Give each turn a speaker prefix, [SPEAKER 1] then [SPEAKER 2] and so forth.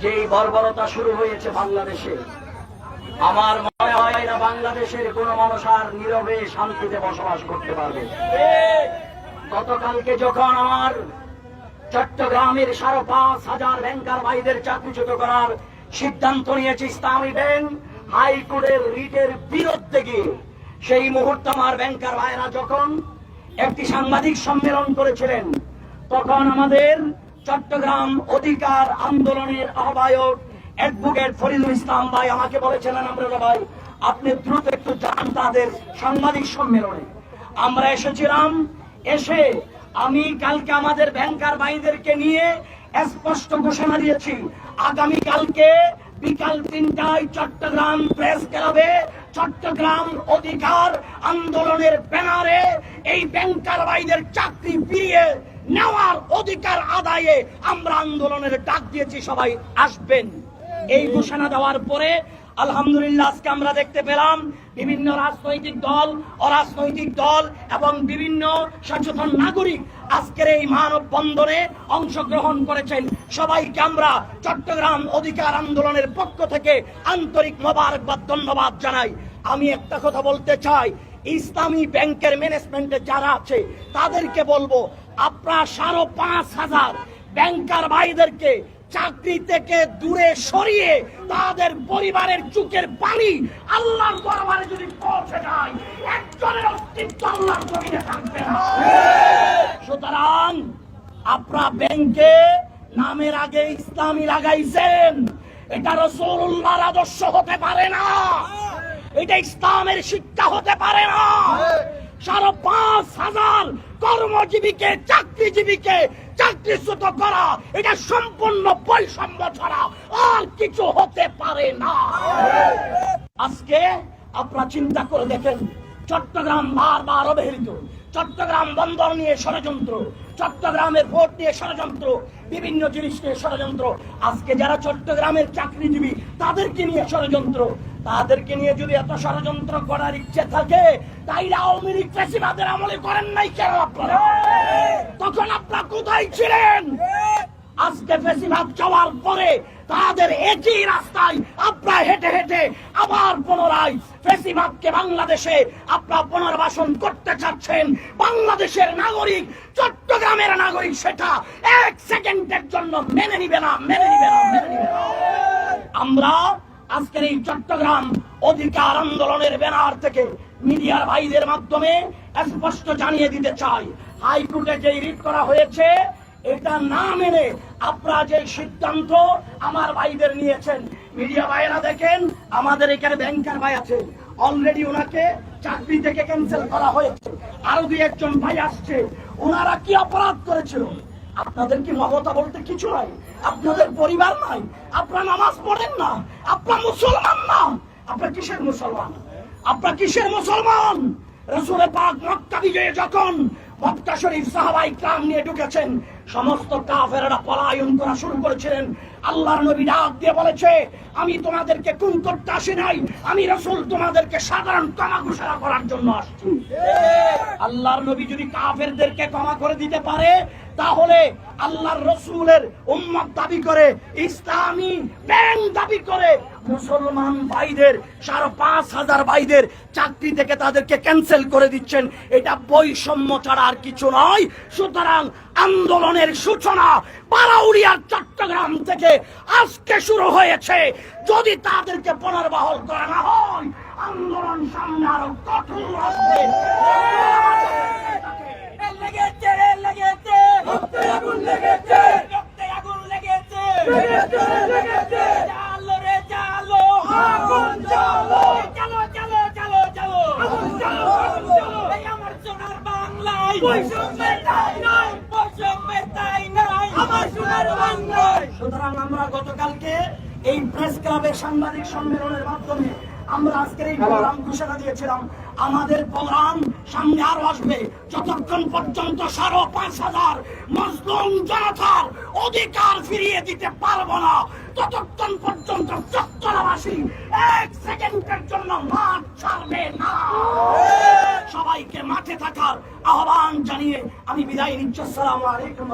[SPEAKER 1] যে এই বর্বরতা শুরু হয়েছে বাংলাদেশে, আমার মনে হয় না বাংলাদেশের কোন মানুষ আর নীরবে শান্তিতে বসবাস করতে পারবে। গতকালকে যখন আমার চট্টগ্রামের সাড়ে পাঁচ হাজার ব্যাংকার ভাইদের চাকরিচ্যুত করার সিদ্ধান্ত নিয়েছে ইসলামী ব্যাংক, হাইকোর্টের রিটের বিরুদ্ধে গিয়ে সেই মুহূর্তে আমার ব্যাংকার ভাইরা যখন একটি সাংবাদিক সম্মেলন করেছিলেন, তখন আমাদের চট্টগ্রাম অধিকার আন্দোলনের আহ্বায়ক অ্যাডভোকেট ফরিদুল ইসলাম ভাই আমাকে বলেছিলেন আমরা ভাই, আপনি দ্রুত একটু যান তাদের সাংবাদিক সম্মেলনে। আমরা এসেছিলাম, এসে আমি কালকে আমাদের ব্যাংকার ভাইদেরকে নিয়ে স্পষ্ট ঘোষণা দিয়েছি, আগামী কালকে বিকাল তিনটায় চট্টগ্রাম প্রেস ক্লাবে চট্টগ্রাম অধিকার আন্দোলনের ব্যানারে এই ব্যাংকার ভাইদের চাকরি ফিরিয়ে নেওয়ার অধিকার আদায়ে আমরা আন্দোলনের ডাক দিয়েছি, সবাই আসবেন। এই ঘোষণা দেওয়ার পরে, আলহামদুলিল্লাহ, আজকে আমরা দেখতে পেলাম বিভিন্ন রাজনৈতিক দল, অরাজনৈতিক দল এবং বিভিন্ন সচেতন নাগরিক আজকের এই মানব বন্ধনে অংশগ্রহণ করেছেন। সবাইকে আমরা চট্টগ্রাম অধিকার আন্দোলনের পক্ষ থেকে আন্তরিক মোবারকবাদ, ধন্যবাদ জানাই। আমি একটা কথা বলতে চাই, ইসলামী ব্যাংকের ম্যানেজমেন্টে যারা আছে, তাদেরকে বলব আপনার সাড়ে পাঁচ হাজার ব্যাংকার ভাইদেরকে চাকরি থেকে দূরে সরিয়ে তাদের পরিবারের চুকের পানি আল্লাহর দরবারে যদি পৌঁছে যায়, একজনের অস্তিত্ব আল্লাহর জমিনে থাকবে সুতরাং আপনার ব্যাংকে নামের আগে ইসলামী লাগাইছেন। এটা রসুল্লাহর আদর্শ হতে পারে না। এটা ইসলামের শিক্ষা হতে পারে না। সাড়ে পাঁচ হাজার কর্মজীবীকে, চাকরিজীবীকে চাকরিচ্যুত করা, এটা সম্পূর্ণ বৈষম্য ছাড়া আর কিছু হতে পারে না। আজকে আপনারা চিন্তা করে দেখেন, চট্টগ্রাম বারবার অবহেলিত, চট্টগ্রাম বন্দর নিয়ে ষড়যন্ত্র চট্টগ্রামের ভোট নিয়ে ষড়যন্ত্র বিভিন্ন জিনিস নিয়ে ষড়যন্ত্র। আজকে যারা চট্টগ্রামের চাকরিজীবী তাদেরকে নিয়ে ষড়যন্ত্র। তাদেরকে নিয়ে যদি এত ষড়যন্ত্র করার ইচ্ছে থাকে তাইলে আওয়ামী লীগ ফেসিবাদের আমলে করেন নাই কেন আপনারা? তখন আপনারা কোথায় ছিলেন? আজকে ফেসিবাদ যাওয়ার পরে তাদের একই রাস্তায় আপনারা হেঁটে হেঁটে আবার পুনরায় ফেসিবাদকে বাংলাদেশে আপনারা পুনর্বাসন করতে চাচ্ছেন। বাংলাদেশের নাগরিক, চট্টগ্রামের নাগরিক সেটা এক সেকেন্ডের জন্য মেনে নিবে না, মেনে নিবে না, মেনে নিবে না। আমরা আজকের এই চট্টগ্রাম অধিকার আন্দোলনের ব্যানার থেকে মিডিয়ার ভাইদের মাধ্যমে স্পষ্ট জানিয়ে দিতে চাই। হাইকোর্টে যে রিট করা হয়েছে এটা না মেনে আপনারা যে সিদ্ধান্ত আমার ভাইদের নিয়েছেন, মিডিয়া ভাইরা দেখেন, আমাদের এখানে ব্যাংকার ভাই আছে। অলরেডি ওনাকে চাকরি থেকে ক্যান্সেল করা হয়েছে। আরও দুই একজন ভাই আসছে। ওনারা কি অপরাধ করেছিল? আপনাদের কি মমতা বলতে কিছু নাই? আপনাদের পরিবার নাই? আপনারা নামাজ পড়েন না? আপনার মুসলমান না? আপনার কিসের মুসলমান? আপনার কিসের মুসলমান? রসুলের পাক মক্কা বিজয়ে যখন মক্কা শরীফ সাহাবাই ক্রাম নিয়ে ঢুকেছেন সমস্ত কাফেরা পলায়ন করা শুরু করেছিলেন। আল্লাহর নবী ডাক দিয়ে বলেছে আমি তোমাদেরকে কুন করতে আসি নাই। আমি রসুল তোমাদেরকে সাধারণ কামা ঘোষণা করার জন্য আসছি। আল্লাহর নবী যদি কাফেরদেরকে ক্ষমা করে দিতে পারে তাহলে আল্লাহর রসুলের উম্মত দাবি করে ইসলামী ব্যাংক দাবি করে মুসলমান ভাইদের সাড়ে পাঁচ হাজার ভাইদের চাকরি থেকে তাদেরকে ক্যান্সেল করে দিচ্ছেন। এটা বৈষম্য ছাড়া আর কিছু নয়। সুতরাং আন্দোলনের সূচনা পাড়াউড়িয়ার চট্টগ্রাম থেকে আজকে শুরু হয়েছে। যদি তাদেরকে পুনর্বহল করা না হয়, আন্দোলন সামনে আরও কঠোর আসবে
[SPEAKER 2] লেগেছে
[SPEAKER 1] সুতরাং আমরা গতকালকে এই প্রেস ক্লাবের সাংবাদিক সম্মেলনের মাধ্যমে আমরা আজকের এই প্রোগ্রাম ঘোষণা দিয়েছিলাম। আমাদের প্রোগ্রাম সামনে আরও আসবে। যতক্ষণ পর্যন্ত সাড়ে পাঁচ হাজার মজলুম জনতার অধিকার ফিরিয়ে দিতে পারব না, ততক্ষণ পর্যন্ত চত্বরবাসী এক সেকেন্ডের জন্য মাঠ ছাড়বে না। সবাইকে মাঠে থাকার আহ্বান জানিয়ে আমি বিদায় নিচ্ছি। আসসালামু আলাইকুম।